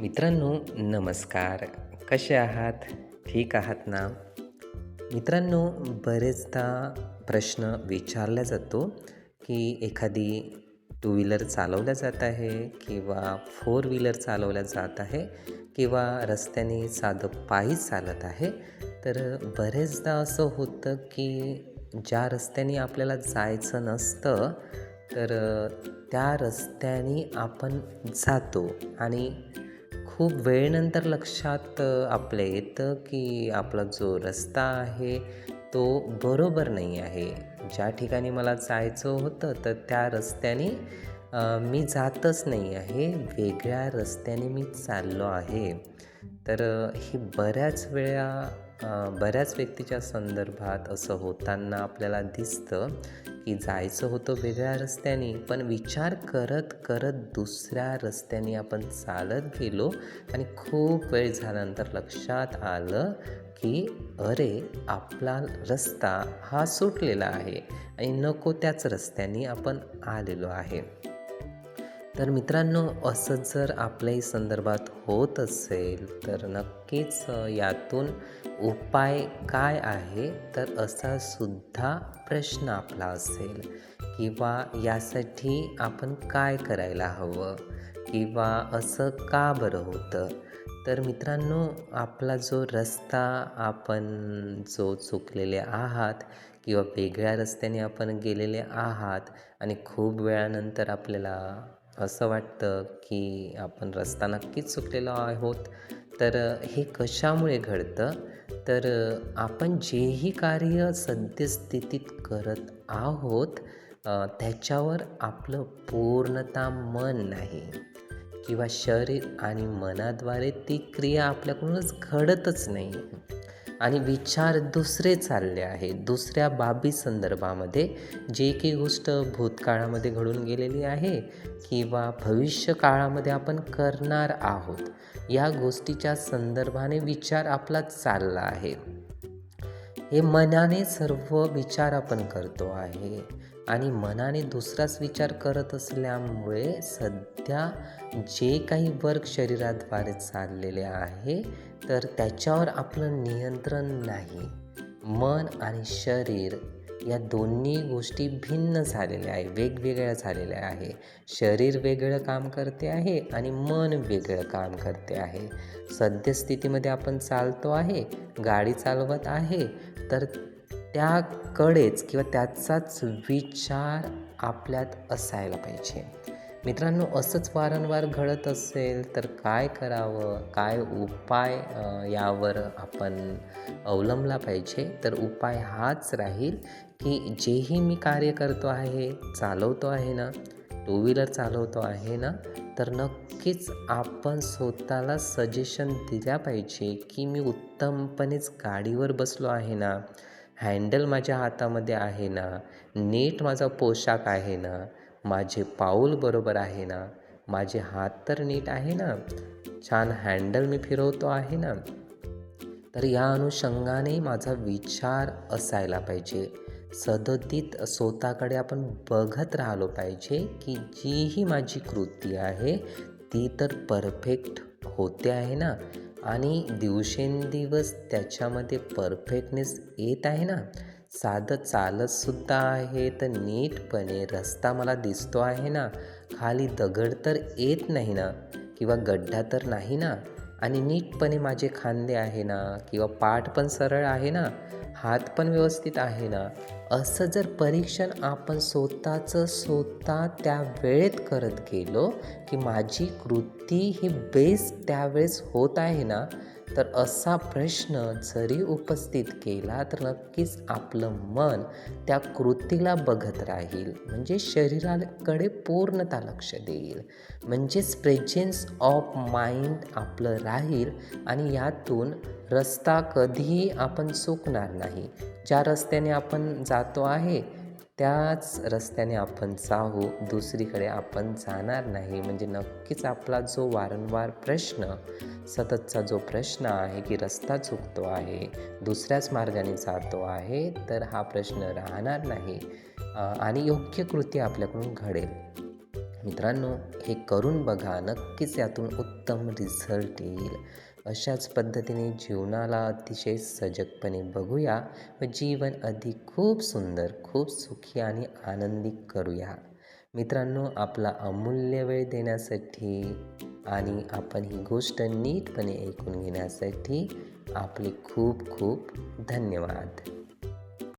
मित्रांनो नमस्कार. कसे आहात? ठीक आहात ना? मित्रांनो बरेचदा प्रश्न विचारला जातो की एखादी टू व्हीलर चालवल्या जात आहे किंवा फोर व्हीलर चालवल्या जात आहे किंवा रस्त्याने साधं पायी चालत आहे तर बरेचदा असं होतं की ज्या रस्त्याने आपल्याला जायचं नसतं तर त्या रस्त्याने आपण जातो आणि खूप वेळेनंतर लक्षात आपल्या येतं की आपला जो रस्ता आहे तो बरोबर नाही आहे. ज्या ठिकाणी मला जायचं होतं तर त्या रस्त्याने मी जातच नाही आहे. वेगळ्या रस्त्याने मी चाललो आहे. तर ही बऱ्याच वेळा बऱ्याच व्यक्तीच्या संदर्भात असं होताना आपल्याला दिसतं की जायचं होतं वेगळ्या रस्त्याने पण विचार करत करत दुसऱ्या रस्त्याने आपण चालत गेलो आणि खूप वेळ झाल्यानंतर लक्षात आलं की अरे आपला रस्ता हा सुटलेला आहे आणि नको त्याच रस्त्याने आपण आलेलो आहे. तर मित्रांनो असं जर आपल्याही संदर्भात होत असेल तर नक्कीच यातून उपाय काय आहे? तर असा सुद्धा प्रश्न आपला असेल किंवा यासाठी आपण काय करायला हवं? किंवा असं का बरं होतं? तर मित्रांनो आपला जो रस्ता आपण जो चुकलेले आहात किंवा वेगळ्या रस्त्याने आपण गेलेले आहात आणि खूप वेळानंतर आपल्याला असं वाटतं की आपण रस्ता नक्कीच चुकलेलो आहोत. तर हे कशामुळे घडतं? तर आपण जेही कार्य सद्यस्थितीत करत आहोत त्याच्यावर आपलं पूर्णता मन नाही. किंवा शरीर आणि मनाद्वारे ती क्रिया आपल्याकडूनच घडतच नाही. आणि विचार दुसरे चालले आहेत. दुसऱ्या बाबी संदर्भामध्ये जे काही गोष्ट भूतकाळामध्ये घडून गेलेली आहे किंवा भविष्य काळामध्ये आपण करणार आहोत या गोष्टीच्या संदर्भाने विचार आपला चालला आहे. हे मनाने सर्व विचार आपण करतो आहे. आणि मनाने दुसराच विचार करत असल्यामुळे सध्या जे काही वर्क शरीराद्वारे चाललेले आहे तर त्याच्यावर आपलं नियंत्रण नाही. मन आणि शरीर या दोन्ही गोष्टी भिन्न झालेल्या आहे वेगवेगळ्या झालेल्या आहे. शरीर वेगळं काम करते आहे आणि मन वेगळं काम करते आहे. सद्यस्थितीमध्ये आपण चालतो आहे गाडी चालवत आहे तर त्याकडेच किंवा त्याचाच विचार आपल्यात असायला पाहिजे. मित्रांनो असंच वारंवार घडत असेल तर काय करावं? काय उपाय यावर आपण अवलंबला पाहिजे? तर उपाय हाच राहील की जेही मी कार्य करतो आहे चालवतो आहे ना टू व्हीलर चालवतो आहे ना तर नक्कीच आपण स्वतःला सजेशन दिल्या पाहिजे की मी उत्तमपणेच गाडीवर बसलो आहे ना हँडल माझ्या हातामध्ये आहे ना नीट माझा पोशाख आहे ना माझे पाऊल बरोबर आहे ना? माझे हात तर नीट आहे ना? छान हँडल मी फिरवतो आहे ना? तर या अनुषंगाने माझा विचार असायला पाहिजे. सदतीत स्वतःकडे आपण बघत राहिलो पाहिजे की जी ही माझी कृती आहे ती तर परफेक्ट होते आहे ना? आणि दिवसेंदिवस त्याच्यामध्ये परफेक्टनेस येत आहे ना? साधं चालतसुद्धा आहे. तर नीटपणे रस्ता मला दिसतो आहे ना. खाली दगड तर येत नाही ना. किंवा गड्डा तर नाही ना. आणि नीटपणे माझे खांदे आहे ना. किंवा पाठ पण सरळ आहे ना. हात पण व्यवस्थित आहे ना. असं जर परीक्षण आपण स्वतःचं स्वतः त्या वेळेत करत गेलो की माझी कृती ही बेस्ट त्यावेळेस होत आहे ना तर असा प्रश्न जरी उपस्थित केला तर नक्कीच आपलं मन त्या कृतीला बघत राहील. म्हणजे शरीराकडे पूर्णता लक्ष देईल. म्हणजेच प्रेझेन्स ऑफ माइंड आपलं राहील आणि यातून रस्ता कधीही आपण चुकणार नाही. ज्या रस्त्याने आपण जातो आहे त्याच रस्त्याने आपण जाऊ दुसरीकडे आपण जाणार नाही. म्हणजे नक्कीच आपला जो वारंवार प्रश्न सततचा जो प्रश्न आहे की रस्ता चुकतो आहे दुसऱ्याच मार्गाने जातो आहे तर हा प्रश्न राहणार नाही आणि योग्य कृती आपल्याकडून घडेल. मित्रांनो हे करून बघा नक्कीच यातून उत्तम रिझल्ट येईल. अशाच पद्धतीने जीवनाला अतिशय सजगपणे बघूया व जीवन अधिक खूप सुंदर खूप सुखी आणि आनंदी करूया. मित्रांनो आपला अमूल्य वेळ देण्यासाठी आणि आपण ही गोष्ट नीटपणे ऐकून घेण्यासाठी आपले खूप खूप धन्यवाद.